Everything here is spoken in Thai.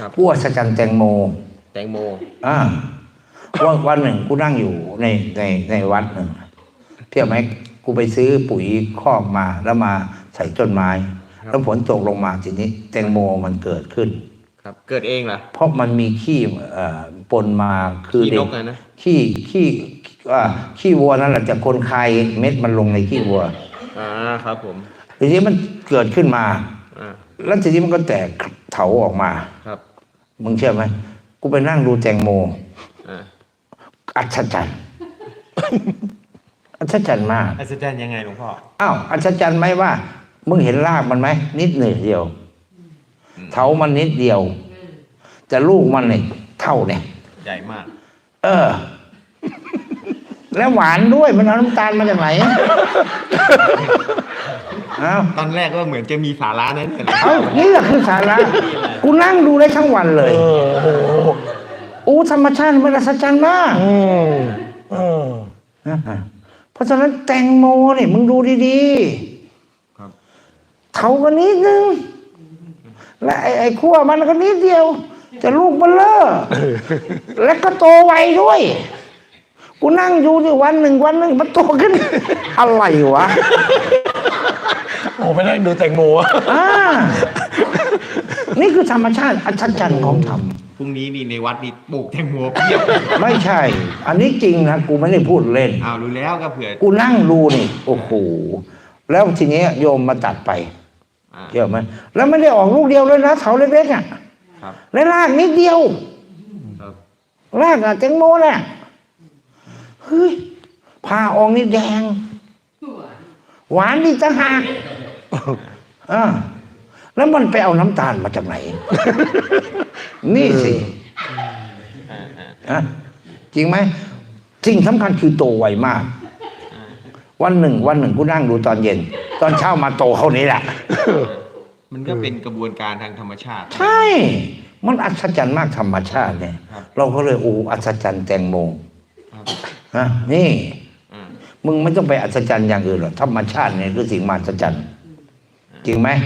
ครับผู้อัศจรรย์แตงโม แตงโม อ่าวันวันหนึ่งกูนั่งอยู่ในในในวัดหนึ่งเที่ยวไหมกูไปซื้อปุ๋ยคอกมาแล้วมาใส่ต้นไม้ แล้วฝนตกลงมาทีนี้ แตงโมมันเกิดขึ้น ครับ เกิดเองเหรอเพราะมันมีขี้เอ่อปนมาคือขี้เด็นกกอะนะขี้ขี้อ่าขี้วัวนั่นแหละจากคนคายเม็ดมันลงในขี้วัวอ่าครับ ผมทีนี้มันเกิดขึ้นมาอ่าแล้วทีนี้มันก็แตกเถาออกมาครับ มึงเชื่อไหมกูไปนั่งดูแตงโมอ่าอัศจรรย์อัศจรรย์มากอัศจรรย์ยังไงหลวงพ่ออ้าวอัศจรรย์ไหมว่า มึงเห็นรากมันไหมนิดหนึ่งเดียวเถามันนิดเดียวแต่ลูกมันเนี่ยเท่าเนี่ยใหญ่มาก เออ แล้วหวานด้วยมันเอาน้ำตาลมาจากไหนเอ้าตอนแรกก็เหมือนจะมีสาระนั้นแต่เอ้านี่แหละคือสาระกูนั่งดูได้ทั้งวันเลยอู้ธรรมชาติมันอัศจรรย์มากอืมอืมนะฮะเพราะฉะนั้นแตงโมเนี่ยมึงดูดีครับๆเถาก็นิดนึงและไอ้ไอ้ขั้วมันก็นิดเดียวแต่ลูกมันเลอะและก็โตไวด้วยกูนั่งอยู่ที่วันหนึ่งวันหนึ่งมันโตขึ้น อะไรวะ โอ้ไปนั่งดูแตงโมอะอ่านี่คือธรรมชาติอัศจรรย์ของธรรม พรุ่งนี้นี่ในวัดนี่ปลูกแตงโมเพียบไม่ใช่ อันนี้จริงนะ กูไม่ได้พูดเล่น อ้าวรู้แล้วก็เผื่อกูนั่งดูนี่ โอ้โห แล้วทีนี้โยมมาตัดไปอ่า เชื่อไหมแล้วไม่ได้ออกลูกเดียวเลยนะเถาเล็กๆอะครับ และรากนิดเดียว ครับรากอะแตงโมน่ะเฮ้ยผ่าออกนี่แดง หวานดีต่างหาก อ่าแล้วมันไปเอาน้ำตาลมาจากไหน นี่สิอ่าอ่าอะจริงไหมสิ่งสำคัญคือโตไวมาก วันหนึ่ง วันหนึ่งกูนั่งดูตอนเย็น ตอนเช้ามาโตเท่านี้แหละ มันก็เป็นกระบวนการทางธรรมชาติ ใช่ มันอัศจรรย์มากธรรมชาติเนี่ยครับเราก็เลยโอ้อัศจรรย์แตงโมครับฮะนี่อ่ามึงไม่ต้องไปอัศจรรย์อย่างอื่นหรอกธรรมชาติเนี่ยคือสิ่งมหัศจรรย์ chiều mai.